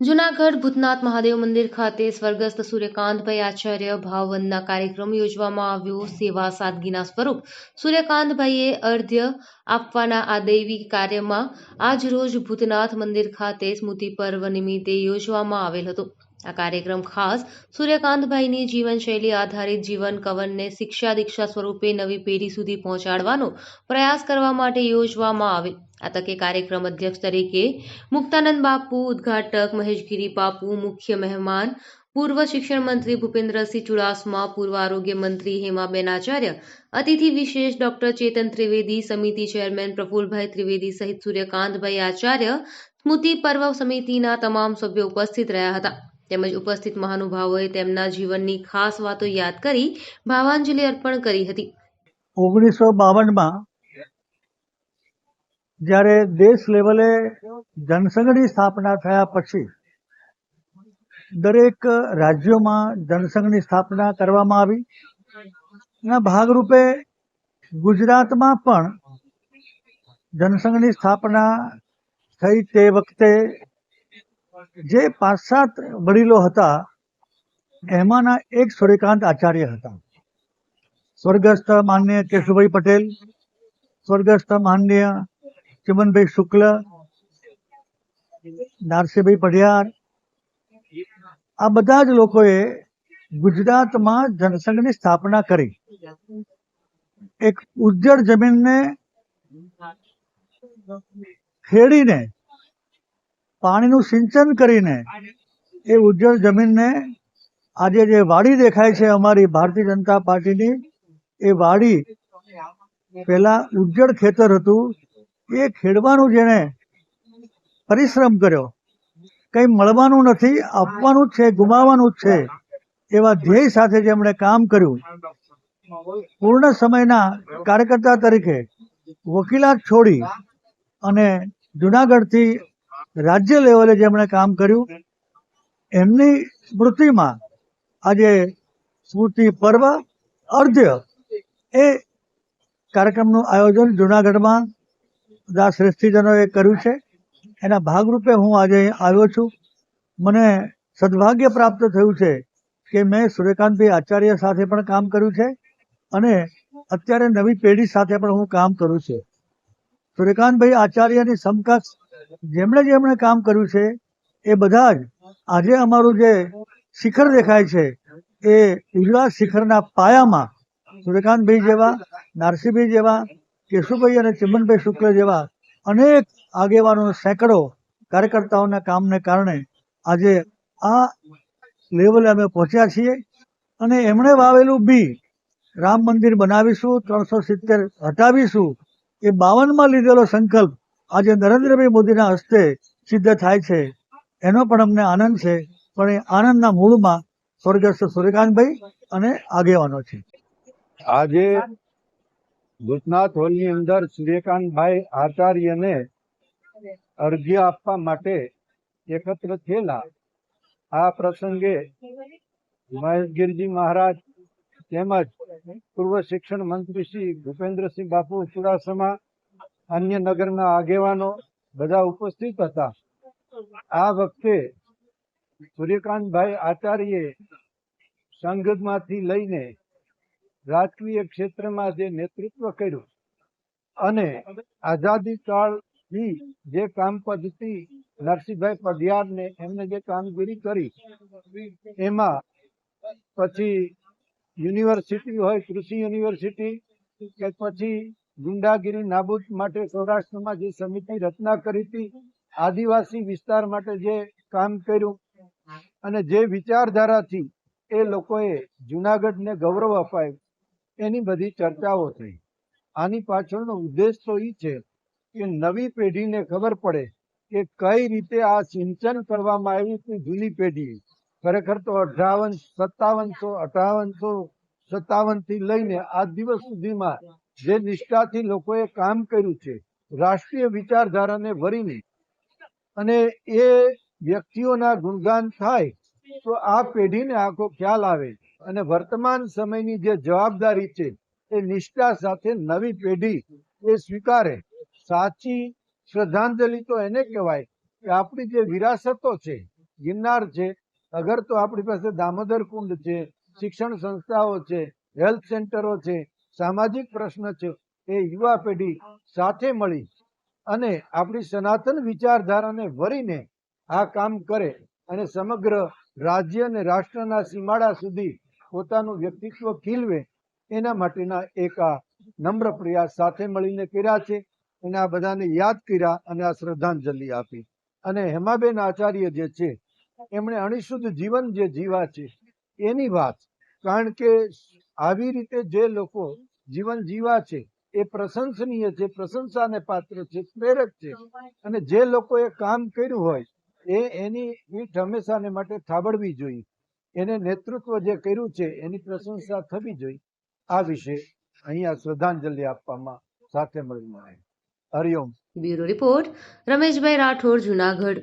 જુનાગઢ ભૂતનાથ મહાદેવ મંદિર ખાતે સ્વર્ગસ્થ સૂર્યકાંતભાઈ આચાર્ય ભાવવંદના કાર્યક્રમ યોજવામાં આવ્યો. સેવા સાદગીના સ્વરૂપ સૂર્યકાંતભાઈએ અર્ધ્ય આપવાના આ દૈવી કાર્યમાં આજ રોજ ભૂતનાથ મંદિર ખાતે સ્મૃતિ પર્વ નિમિત્તે યોજવામાં આવેલ હતો. આ કાર્યક્રમ ખાસ સૂર્યકાંતભાઈની જીવનશૈલી આધારિત જીવન કવનને શિક્ષા દીક્ષા સ્વરૂપે નવી પેઢી સુધી પહોંચાડવાનો પ્રયાસ કરવા માટે યોજવામાં આવે. આ તકે કાર્યક્રમ અધ્યક્ષ તરીકે મુક્તાનંદ બાપુ, ઉદ્ઘાટક મહેશગીરી બાપુ, મુખ્ય મહેમાન, પૂર્વ શિક્ષણ મંત્રી ભૂપેન્દ્રસિંહ ચુડાસમા, પૂર્વ આરોગ્ય મંત્રી હેમાબેન આચાર્ય, અતિથિ વિશેષ ડોક્ટર ચેતન ત્રિવેદી, સમિતિ ચેરમેન પ્રફુલભાઈ ત્રિવેદી સહિત સૂર્યકાંતભાઈ આચાર્ય સ્મૃતિ પર્વ સમિતિના તમામ સભ્યો ઉપસ્થિત રહ્યા હતા. તેમજ ઉપસ્થિત મહાનુભાવોએ તેમના જીવનની ખાસ વાતો યાદ કરી ભાવાંજલિ અર્પણ કરી હતી. ઓગણીસો બાવનમાં જ્યારે દેશ લેવલે જનસંઘની સ્થાપના થયા પછી દરેક રાજ્યોમાં જનસંઘની સ્થાપના કરવામાં આવી. એના ભાગરૂપે ગુજરાતમાં પણ જનસંઘની સ્થાપના થઈ તે વખતે જે પાંચ સાત વડીલો હતા, એમાંના એક સૂર્યકાંત આચાર્ય હતા. સ્વર્ગસ્થ માન્ય કેશુભાઈ પટેલ, સ્વર્ગસ્થ માન્ય ચિમનભાઈ શુક્લ, નારસીભાઈ પઢિયાર, આ બધા જ લોકોએ ગુજરાતમાં જનસંઘની સ્થાપના કરી. એક ઉજ્જડ જમીનને ખેડીને પાણીનું સિંચન કરીને એ ઉજ્જળ જમીનને આજે જે વાડી દેખાય છે અમારી ભારતીય જનતા પાર્ટીની, એ વાડી પહેલા ઉજ્જળ ખેતર હતું. એ ખેડવાનું જેણે પરિશ્રમ કર્યો. કંઈ મળવાનું નથી, આપવાનું જ છે, ગુમાવવાનું જ છે, એવા ધ્યેય સાથે જેમણે કામ કર્યું. પૂર્ણ સમયના કાર્યકર્તા તરીકે વકીલાત છોડી અને જુનાગઢથી રાજ્ય લેવલે જેમણે કામ કર્યું, એમની સ્મૃતિમાં આજે સ્મૃતિ પર્વ, અર્ધ્ય એ કાર્યક્રમનું આયોજન જુનાગઢમાં બધા શ્રેષ્ઠીજનોએ કર્યું છે. એના ભાગરૂપે હું આજે આવ્યો છું. મને સદભાગ્ય પ્રાપ્ત થયું છે કે મેં સૂર્યકાંતભાઈ આચાર્ય સાથે પણ કામ કર્યું છે અને અત્યારે નવી પેઢી સાથે પણ હું કામ કરું છું. સૂર્યકાંતભાઈ આચાર્યની સમકક્ષ જેમણે જેમણે કામ કર્યું છે, એ બધા જ આજે અમારું જે શિખર દેખાય છે, એ ગુજરાત શિખરના પાયામાં સૂર્યકાંતભાઈ જેવા, નારસીભાઈ જેવા, કેશુભાઈ અને ચિમનભાઈ શુક્લ જેવા અનેક આગેવાનો, સેંકડો કાર્યકર્તાઓના કામને કારણે આજે આ લેવલે અમે પહોંચ્યા છીએ અને એમણે વાવેલું બી રામ મંદિર બનાવીશું, ત્રણસો સિત્તેર હટાવીશું, એ બાવનમાં લીધેલો સંકલ્પ આજે નરેન્દ્રભાઈ મોદીના હસ્તે સિદ્ધ થાય છે. એનો પણ અમને આનંદ છે. પણ એ આનંદના મૂળમાં સ્વર્ગસ્થ સૂર્યકાંતભાઈ અને આગેવાનો છે. આજે ભૂતનાથ હોલની અંદર સૂર્યકાંતભાઈ આચાર્યને અર્ઘ્ય આપવા માટે એકત્ર થયેલા. આ પ્રસંગે મહેશગીરજી મહારાજ તેમજ પૂર્વ શિક્ષણ મંત્રી શ્રી ભૂપેન્દ્રસિંહ બાપુ ચુડાસમા અન્ય નગરના આગેવાનો બધા ઉપસ્થિત હતા. આ વખતે સૂર્યકાંતભાઈ આચાર્યે સંઘમાંથી લઈને રાજકીય ક્ષેત્રમાં જે નેતૃત્વ કર્યું અને આઝાદી કાળથી જે કામ પદ્ધતિ નરસિંહભાઈ પઢિયારને એમને જે કામગીરી કરી, એમાં પછી યુનિવર્સિટી હોય, કૃષિ યુનિવર્સિટી કે પછી ગુંડાગીરી નાબૂદ માટે સૌરાષ્ટ્રમાં જે સમિતિ રચના કરી હતી, આદિવાસી વિસ્તાર માટે જે કામ કર્યું અને જે વિચારધારાથી એ લોકોએ જુનાગઢને ગૌરવ અપાયું, એની બધી ચર્ચાઓ થઈ. આની પાછળનો ઉદ્દેશ તો એ છે કે નવી પેઢીને ખબર પડે કે કઈ રીતે આ સિંચન કરવામાં આવ્યું હતું જૂની પેઢી ખરેખર તો અઠાવન સત્તાવનસો અઠાવનસો સત્તાવનથી લઈને આ દિવસ સુધીમાં જે નિષ્ઠાથી લોકોએ કામ કર્યું છે, રાષ્ટ્રીય વિચારધારાને વરીને અને એ વ્યક્તિઓના ગુણગાન થાય, તો આ પેઢીને આખો ખ્યાલ આવે. અને વર્તમાન સમયની જે જવાબદારી છે, એ નિષ્ઠા સાથે નવી પેઢી એ સ્વીકારે. સાચી શ્રદ્ધાંજલિ તો એને કહેવાય કે આપણી જે વિરાસતો છે, ગિરનાર છે, અગર તો આપણી પાસે દામોદર કુંડ છે, શિક્ષણ સંસ્થાઓ છે, હેલ્થ સેન્ટરો છે સામાજિક પ્રશ્ન છે, એ યુવા પેઢી સાથે મળી અને આપણી સનાતન વિચારધારાને વરીને આ કામ કરે અને સમગ્ર રાજ્ય અને રાષ્ટ્રના સીમાડા સુધી પોતાનું વ્યક્તિત્વ ખીલવે, એના માટેના એક આ નમ્ર પ્રયાસ સાથે મળીને કર્યા છે. અને આ બધાને યાદ કર્યા અને આ શ્રદ્ધાંજલિ આપી. અને હેમાબેન આચાર્ય જે છે, એમણે અણિશુદ્ધ જીવન જે જીવા છે, એની વાત, કારણ કે આવી રીતે જે લોકો જીવન જીવા છે, એ પ્રશંસનીય છે, પ્રશંસાને પાત્ર છે, પ્રેરક છે. અને જે લોકોએ કામ કર્યું હોય, એ એની પીઠ હંમેશાને માટે થાબડવી જોઈએ. એને નેતૃત્વ જે કર્યું છે, એની પ્રશંસા થવી જોઈએ. આ વિશે અહીંયા શ્રદ્ધાંજલિ આપવામાં સાથે મળીને. Hariom bureau report, Rameshbhai Rathod, Junagadh.